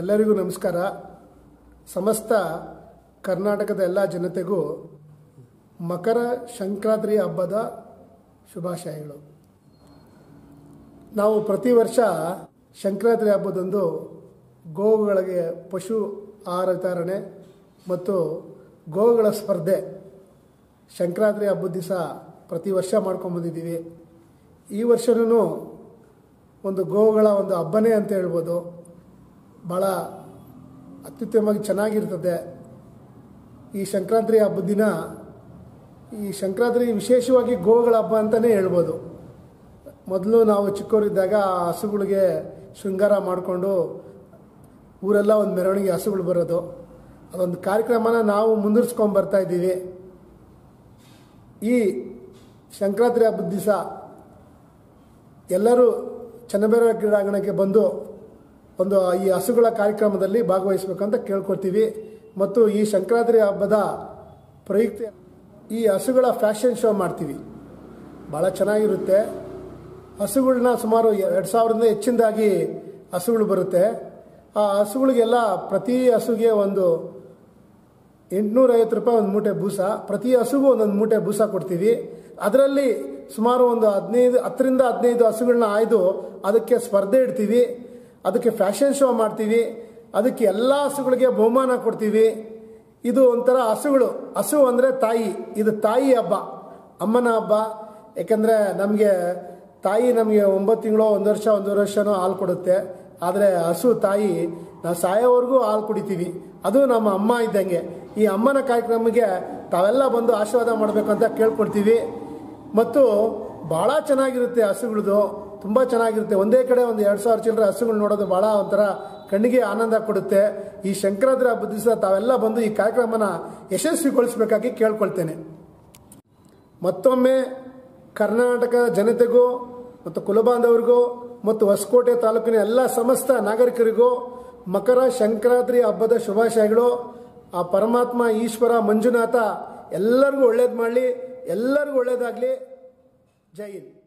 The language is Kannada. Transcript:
ಎಲ್ಲರಿಗೂ ನಮಸ್ಕಾರ. ಸಮಸ್ತ ಕರ್ನಾಟಕದ ಎಲ್ಲ ಜನತೆಗೂ ಮಕರ ಸಂಕ್ರಾಂತಿ ಹಬ್ಬದ ಶುಭಾಶಯಗಳು. ನಾವು ಪ್ರತಿ ವರ್ಷ ಸಂಕ್ರಾಂತಿ ಹಬ್ಬದಂದು ಗೋವುಗಳಿಗೆ ಪಶು ಆಹಾರ ವಿತರಣೆ ಮತ್ತು ಗೋವುಗಳ ಸ್ಪರ್ಧೆ ಸಂಕ್ರಾಂತಿ ಹಬ್ಬದ ದಿವಸ ಪ್ರತಿ ವರ್ಷ ಮಾಡ್ಕೊಂಬಂದಿದ್ದೀವಿ ಈ ವರ್ಷನೂ ಒಂದು ಗೋವುಗಳ ಒಂದು ಹಬ್ಬನೇ ಅಂತ ಹೇಳ್ಬೋದು. ಭಾಳ ಅತ್ಯುತ್ತಮವಾಗಿ ಚೆನ್ನಾಗಿರ್ತದೆ. ಈ ಸಂಕ್ರಾಂತಿ ಹಬ್ಬದ ದಿನ, ಈ ಸಂಕ್ರಾಂತಿ ವಿಶೇಷವಾಗಿ ಗೋವುಗಳ ಹಬ್ಬ ಅಂತಲೇ ಹೇಳ್ಬೋದು. ಮೊದಲು ನಾವು ಚಿಕ್ಕವರಿದ್ದಾಗ ಆ ಹಸುಗಳಿಗೆ ಶೃಂಗಾರ ಮಾಡಿಕೊಂಡು ಊರೆಲ್ಲ ಒಂದು ಮೆರವಣಿಗೆ ಹಸುಗಳು ಬರೋದು. ಅದೊಂದು ಕಾರ್ಯಕ್ರಮನ ನಾವು ಮುಂದುವರ್ಸ್ಕೊಂಡು ಬರ್ತಾ ಇದ್ದೀವಿ. ಈ ಸಂಕ್ರಾಂತಿ ಹಬ್ಬದ ದಿವಸ ಎಲ್ಲರೂ ಚನ್ನಬೇರ ಕ್ರೀಡಾಂಗಣಕ್ಕೆ ಬಂದು ಒಂದು ಈ ಹಸುಗಳ ಕಾರ್ಯಕ್ರಮದಲ್ಲಿ ಭಾಗವಹಿಸಬೇಕಂತ ಕೇಳ್ಕೊಳ್ತೀವಿ. ಮತ್ತು ಈ ಸಂಕ್ರಾಂತಿ ಹಬ್ಬದ ಪ್ರಯುಕ್ತ ಈ ಹಸುಗಳ ಫ್ಯಾಷನ್ ಶೋ ಮಾಡ್ತೀವಿ. ಭಾಳ ಚೆನ್ನಾಗಿರುತ್ತೆ. ಹಸುಗಳನ್ನ ಸುಮಾರು ಎರಡು ಸಾವಿರದಿಂದ ಹೆಚ್ಚಿನದಾಗಿ ಹಸುಗಳು ಬರುತ್ತೆ. ಆ ಹಸುಗಳಿಗೆಲ್ಲ ಪ್ರತಿ ಹಸುಗೆ ಒಂದು ಎಂಟುನೂರೈವತ್ತು ರೂಪಾಯಿ ಒಂದು ಮೂಟೆ ಬೂಸ. ಪ್ರತಿ ಹಸುಗೂ ಒಂದೊಂದು ಮೂಟೆ ಬೂಸ ಕೊಡ್ತೀವಿ. ಅದರಲ್ಲಿ ಸುಮಾರು ಒಂದು ಹದಿನೈದು, ಹತ್ತರಿಂದ ಹದಿನೈದು ಹಸುಗಳನ್ನ ಆಯ್ದು ಅದಕ್ಕೆ ಸ್ಪರ್ಧೆ ಇಡ್ತೀವಿ. ಅದಕ್ಕೆ ಫ್ಯಾಷನ್ ಶೋ ಮಾಡ್ತೀವಿ, ಅದಕ್ಕೆ ಎಲ್ಲ ಹಸುಗಳಿಗೆ ಬಹುಮಾನ ಕೊಡ್ತೀವಿ. ಇದು ಒಂಥರ ಹಸುಗಳು. ಹಸು ಅಂದರೆ ತಾಯಿ. ಇದು ತಾಯಿ ಹಬ್ಬ, ಅಮ್ಮನ ಹಬ್ಬ. ಯಾಕಂದರೆ ನಮಗೆ ತಾಯಿ ನಮಗೆ ಒಂಬತ್ತು ತಿಂಗಳು, ಒಂದು ವರ್ಷ, ಒಂದೂವರೆ ವರ್ಷನೂ ಹಾಲು ಕೊಡುತ್ತೆ. ಆದರೆ ಹಸು ತಾಯಿ, ನಾವು ಸಾಯೋವರೆಗೂ ಹಾಲು ಕುಡಿತೀವಿ. ಅದು ನಮ್ಮ ಅಮ್ಮ ಇದ್ದಂಗೆ. ಈ ಅಮ್ಮನ ಕಾರ್ಯಕ್ರಮಕ್ಕೆ ತಾವೆಲ್ಲ ಬಂದು ಆಶೀರ್ವಾದ ಮಾಡಬೇಕಂತ ಕೇಳ್ಕೊಳ್ತೀವಿ. ಮತ್ತು ಭಾಳ ಚೆನ್ನಾಗಿರುತ್ತೆ ಹಸುಗಳದು, ತುಂಬ ಚೆನ್ನಾಗಿರುತ್ತೆ. ಒಂದೇ ಕಡೆ ಒಂದು ಎರಡು ಸಾವಿರ ಚಿಲ್ಲರೆ ಹಸುಗಳು ನೋಡೋದು ಭಾಳ ಒಂಥರ ಕಣ್ಣಿಗೆ ಆನಂದ ಕೊಡುತ್ತೆ. ಈ ಸಂಕ್ರಾಂತಿ ಹಬ್ಬದ ದಿವಸ ತಾವೆಲ್ಲ ಬಂದು ಈ ಕಾರ್ಯಕ್ರಮನ ಯಶಸ್ವಿಗೊಳಿಸಬೇಕಾಗಿ ಕೇಳ್ಕೊಳ್ತೇನೆ. ಮತ್ತೊಮ್ಮೆ ಕರ್ನಾಟಕ ಜನತೆಗೂ ಮತ್ತು ಕುಲಬಾಂಧವರಿಗೂ ಮತ್ತು ಹೊಸಕೋಟೆ ತಾಲೂಕಿನ ಎಲ್ಲ ಸಮಸ್ತ ನಾಗರಿಕರಿಗೂ ಮಕರ ಸಂಕ್ರಾಂತಿ ಹಬ್ಬದ ಶುಭಾಶಯಗಳು. ಆ ಪರಮಾತ್ಮ, ಈಶ್ವರ, ಮಂಜುನಾಥ ಎಲ್ಲರಿಗೂ ಒಳ್ಳೇದು ಮಾಡಲಿ, ಎಲ್ಲರಿಗೂ ಒಳ್ಳೇದಾಗಲಿ. جيد